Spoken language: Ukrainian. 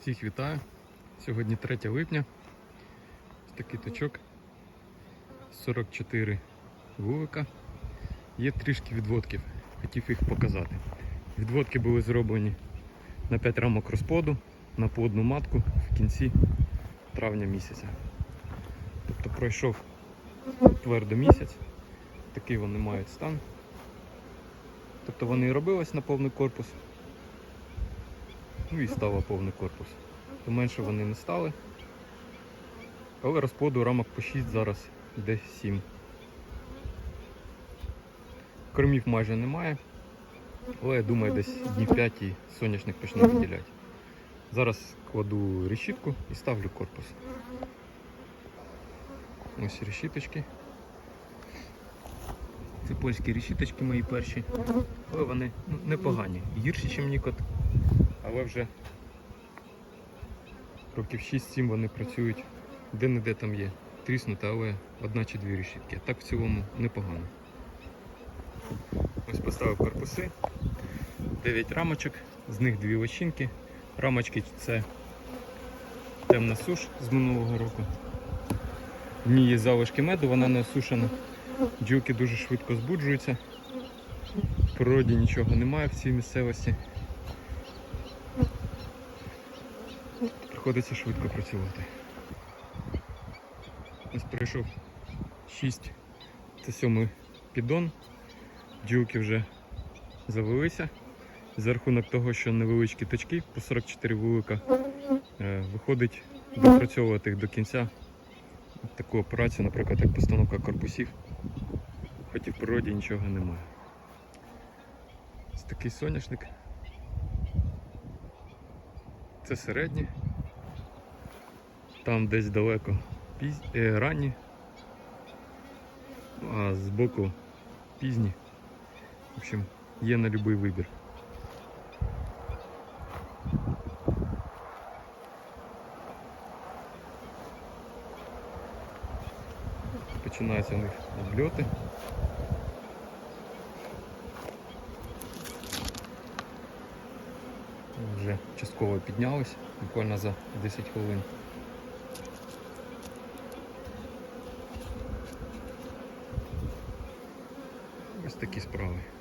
Всіх вітаю. Сьогодні 3 липня. Ось такий точок. 44 вулика. Є трішки відводків. Хотів їх показати. Відводки були зроблені на 5 рамок розплоду, на по одну матку в кінці травня місяця. Тобто пройшов твердо місяць. Такий вони мають стан. Тобто вони робились на повний корпус. Ну і стало повний корпус. То менше вони не стали. Але розплоду рамок по 6 зараз десь 7. Кормів майже немає. Але я думаю, десь днів 5 і соняшник почне виділяти. Зараз кладу решітку і ставлю корпус. Ось решіточки. Це польські решіточки мої перші. Але вони ну, непогані. Гірші, ніж Нікот. Але вже років 6-7 вони працюють. Де-не-де там є. Тріснута, але одна чи дві решітки. Так в цілому непогано. Ось поставив корпуси. 9 рамочок, з них дві личинки. Рамочки це темна суш з минулого року. В ній є залишки меду, вона не осушена. Бджілки дуже швидко збуджуються. В природі нічого немає в цій місцевості. Приходиться швидко працювати. Ось пройшов 6. Це сьомий піддон. Бджілки вже завелися. За рахунок того, що невеличкі точки по 44 вулика, е, виходить допрацьовувати їх до кінця. Таку операцію, наприклад, як постановка корпусів. Хоч і в природі нічого немає. Ось такий соняшник. Це середній. Там десь далеко піз... е, ранні, а збоку пізні. В общем, є на будь-який вибір. Починаються у них обльоти. Вже частково піднялись, буквально за 10 хвилин. Ось такі справи.